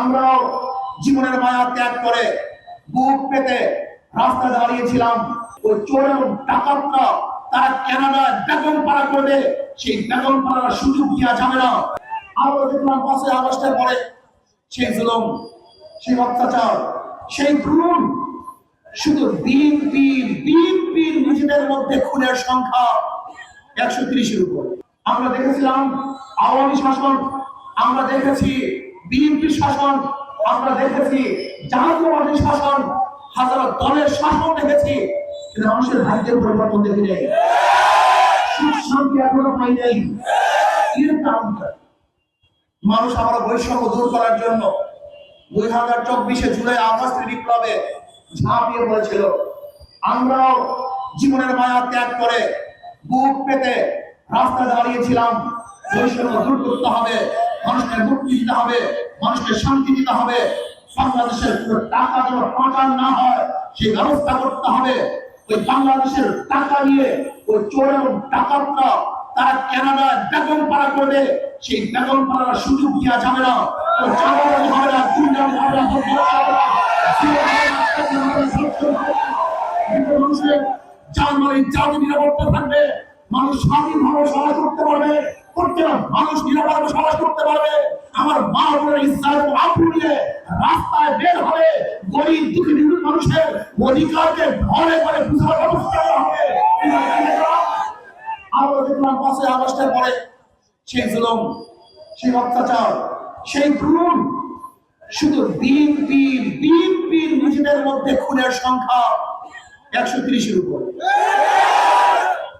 আমরাও জীবনের মায়া ত্যাগ করে বুক পেতে রাস্তা দাঁড়িয়েছিলাম। ওই চোর এবং ডাকাতরা তারা কানাডায় বেগম পাড়া করবে। সেই বেগম পাড়ার সুযোগ দেওয়া যাবে না। আরও দেখলাম পাঁচই আগস্টের পরে সেই জুলুম, সেই অত্যাচার, সেই খুন শুধু বিএনপি বিএনপির নিজেদের মধ্যে খুনের সংখ্যা একশো তিরিশের উপর। আমরা দেখেছিলাম আওয়ামী শাসন, আমরা দেখেছি বিএনপি শাসন, আমরা দেখেছি জাতীয়বাদী শাসন, হাজারো দলের শাসন দেখেছি, কিন্তু মানুষের ভাগ্যের পরিবর্তন দেখে নেই? সুখ শান্তি এখনও পাই নাই। এর কারণটা মানুষ আমরা বৈষম্য দূর করার জন্য দুই হাজার চব্বিশে জুলাই আগস্টের বিপ্লবে ঝাঁপিয়ে পড়েছিল আমরাও জীবনের মায়া ত্যাগ করে বুক পেতে রাস্তা দাঁড়িয়েছিলাম। বৈষম্য দূর করতে হবে। মানুষকে মুক্তি দিতে হবে, মানুষকে শান্তি দিতে হবে। বাংলাদেশের টাকা যেন পাচার না হয় সেই ব্যবস্থা করতে হবে। ওই বাংলাদেশের টাকা নিয়ে ওই চোর এবং ডাকাতরা, তারা কানাডায় বেগম পাড়া করবে। সেই বেগম পাড়ার সুযোগ যাবে না। জাতি নিরাপত্তা থাকবে। মানুষ স্বাধীনভাবে সমাজ করতে পারবে। মানুষ নিরাপদে সমাজ করতে পারবে। আমার মা বোনের ইচ্ছা এবং আপু নিয়ে রাস্তায় বের হবে। গরিব, দুঃখী, নিরীহ মানুষের অধিকারকে ঘরে ঘরে বুঝার ব্যবস্থা করা হবে। আরও দেখলাম পাঁচই আগস্টের পরে সেই জুলুম, সেই অত্যাচার, সেই খুন শুধু বিএনপি বিএনপির নিজেদের মধ্যে খুনের সংখ্যা একশো তিরিশের উপর।